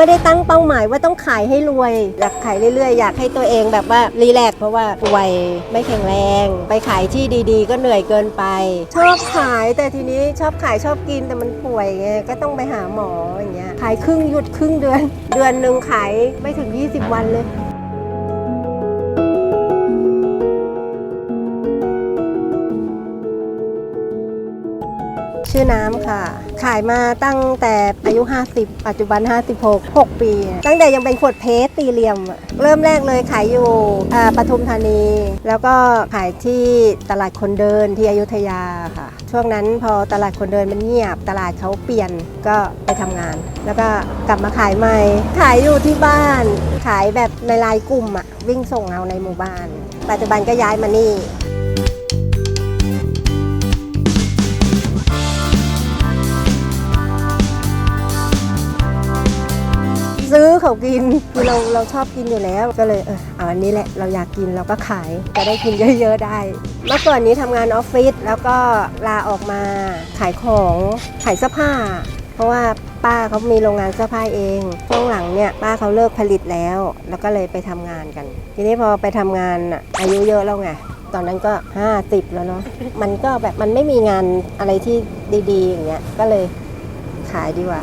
ไม่ได้ตั้งเป้าหมายว่าต้องขายให้รวย อยากขายเรื่อยๆ อยากให้ตัวเองแบบว่ารีแลกซ์เพราะว่าป่วยไม่แข็งแรง ไปขายที่ดีๆ ก็เหนื่อยเกินไป ชอบขายแต่ทีนี้ชอบขายชอบกินแต่มันป่วยไงก็ต้องไปหาหมออย่างเงี้ยขายครึ่งหยุดครึ่งเดือน เดือนหนึ่งขายไม่ถึง 20 วันเลย ชื่อน้ำค่ะ ขายมาตั้งแต่อายุ 50 ปัจจุบัน 56 6 ปี ตั้งแต่ยังเป็นขวดเพชรตีเหลี่ยมอะเริ่มแรกเลยขายอยู่ปทุมธานี แล้วก็ขายที่ตลาดคนเดินที่อยุธยาค่ะ ช่วงนั้นพอตลาดคนเดินมันเงียบ ตลาดเขาเปลี่ยนก็ไปทำงาน แล้วก็กลับมาขายใหม่ ขายอยู่ที่บ้าน ขายแบบในไลน์กลุ่มอะวิ่งส่งเอาในหมู่บ้าน ปัจจุบันก็ย้ายมานี่ เขากินคือเราเราชอบกินอยู่แล้ว ก็เลยเออเอาอันนี้แหละเราอยากกินเราก็ขายจะได้กินเยอะๆได้ เมื่อก่อนนี้ทำงานออฟฟิศแล้วก็ลาออกมาขายของขายเสื้อผ้า เพราะว่าป้าเขามีโรงงานเสื้อผ้าเอง ช่วงหลังเนี่ยป้าเขาเลิกผลิตแล้ว แล้วก็เลยไปทำงานกัน ทีนี้พอไปทำงานน่ะอายุเยอะแล้วไง ตอนนั้นก็ 50 แล้วเนาะ มันก็แบบมันไม่มีงานอะไรที่ดีๆอย่างเงี้ย ก็เลยขายดีกว่า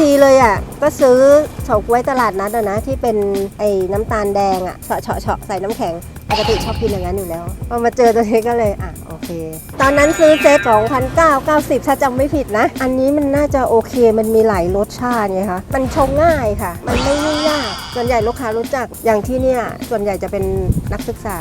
ทีเลยอะก็ซื้อเฉาก๊วยตลาดนัดอะนะที่เป็นไอ้น้ำตาลแดงอะเฉาะเฉาะเฉาะใส่น้ำแข็งปกติชอบกินอย่างนั้นอยู่แล้วพอมาเจอตัวนี้ก็เลยอะโอเค ตอนนั้นซื้อเซต2,990 ถ้าจำไม่ผิดนะ อันนี้มันน่าจะโอเคมันมีหลายรสชาติไงคะมันชงง่ายค่ะ มันไม่ยุ่งยากส่วนใหญ่ลูกค้ารู้จักอย่างที่เนี่ยส่วนใหญ่จะเป็นนักศึกษา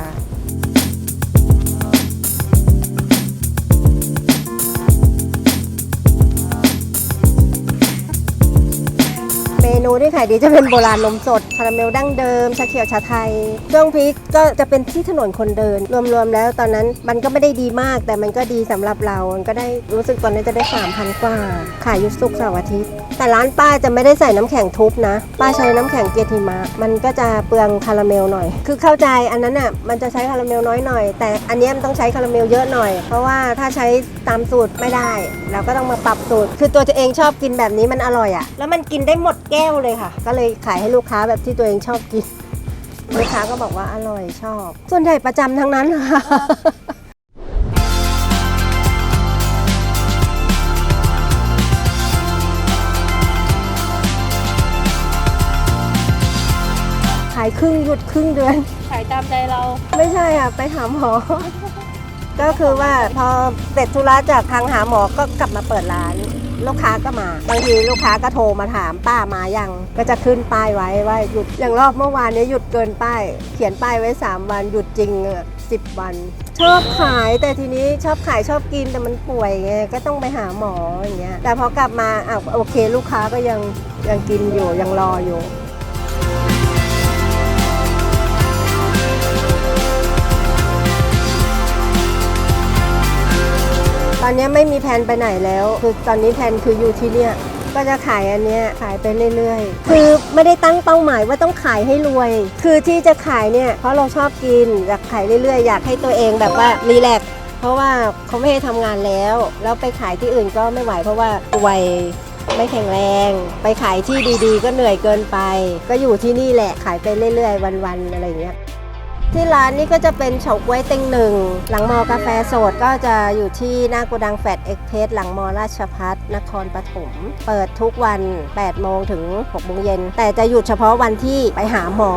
นูที่ขายดีจะเป็นโบราณนมสดคาราเมลดั้งเดิมชาเขียวชาไทยช่วงพีคก็จะเป็นที่ถนนคนเดิน รวมๆแล้วตอนนั้นมันก็ไม่ได้ดีมาก แต่มันก็ดีสำหรับเรา มันก็ได้รู้สึกตอนนั้นจะได้3,000กว่า ขายยุสุกเสาร์อาทิตย์ แต่ร้านป้าจะไม่ได้ใส่น้ำแข็งทุบนะ ป้าใช้น้ำแข็งเกียรติมะ มันก็จะเปลืองคาราเมลหน่อย คือเข้าใจอันนั้นอะมันจะใช้คาราเมลน้อยหน่อย แต่อันนี้มันต้องใช้คาราเมลเยอะหน่อย เพราะว่าถ้าใช้ตามสูตรไม่ได้ เราก็ต้องมาปรับสูตร คือตัวตัวเองชอบกินแบบนี้มันอร่อยอะ แล้วมันกินได้หมดแก้วเลยค่ะ ก็เลยขายให้ลูกค้าแบบที่ตัวเองชอบกิน ลูกค้าก็บอกว่าอร่อยชอบ ส่วนใหญ่ประจำทั้งนั้นค่ะ ขายครึ่งหยุดครึ่งเดือน ขายตามใจเรา ไม่ใช่อะ ไปหาหมอ ก็คือว่าพอเสร็จธุระจากทางหาหมอก็กลับมาเปิดร้าน ลูกค้าก็มาบางทีลูกค้าก็โทรมาถามป้ามายังก็จะขึ้นป้ายไว้ว่าหยุดอย่างรอบเมื่อวานนี้หยุดเกินป้าย เขียนป้ายไว้ 3 วันหยุดจริงสิบวัน ชอบขายแต่ทีนี้ชอบขายชอบกินแต่มันป่วยไงก็ต้องไปหาหมออย่างเงี้ยแต่พอกลับมาอะโอเค ลูกค้าก็ยังยังกินอยู่ยังรออยู่ อนนี้ไม่มีแผนไปไหนแล้ว คือตอนนี้แผนคืออยู่ที่เนี่ย ก็จะขายอันเนี้ยขายไปเรื่อยๆ คือไม่ได้ตั้งเป้าหมายว่าต้องขายให้รวย คือที่จะขายเนี่ยเพราะเราชอบกินอยากขายเรื่อยๆ อยากให้ตัวเองแบบว่ารีแลกซ์เพราะว่าเขาไม่ให้ทำงานแล้ว แล้วไปขายที่อื่นก็ไม่ไหวเพราะว่าป่วยไม่แข็งแรง ไปขายที่ดีๆ ก็เหนื่อยเกินไป ก็อยู่ที่นี่แหละขายไปเรื่อยๆ วันๆอะไรอย่างเงี้ย ที่ร้านนี้ก็จะเป็นเฉาก๊วยเต็งหนึ่ง หลังมอกาแฟสดก็จะอยู่ที่หน้าโกดังแฟดเอ็กเพสหลังมอราชพัฒนครปฐม เปิดทุกวัน 8 โมงถึง6โมงเย็น แต่จะหยุดเฉพาะวันที่ไปหาหมอ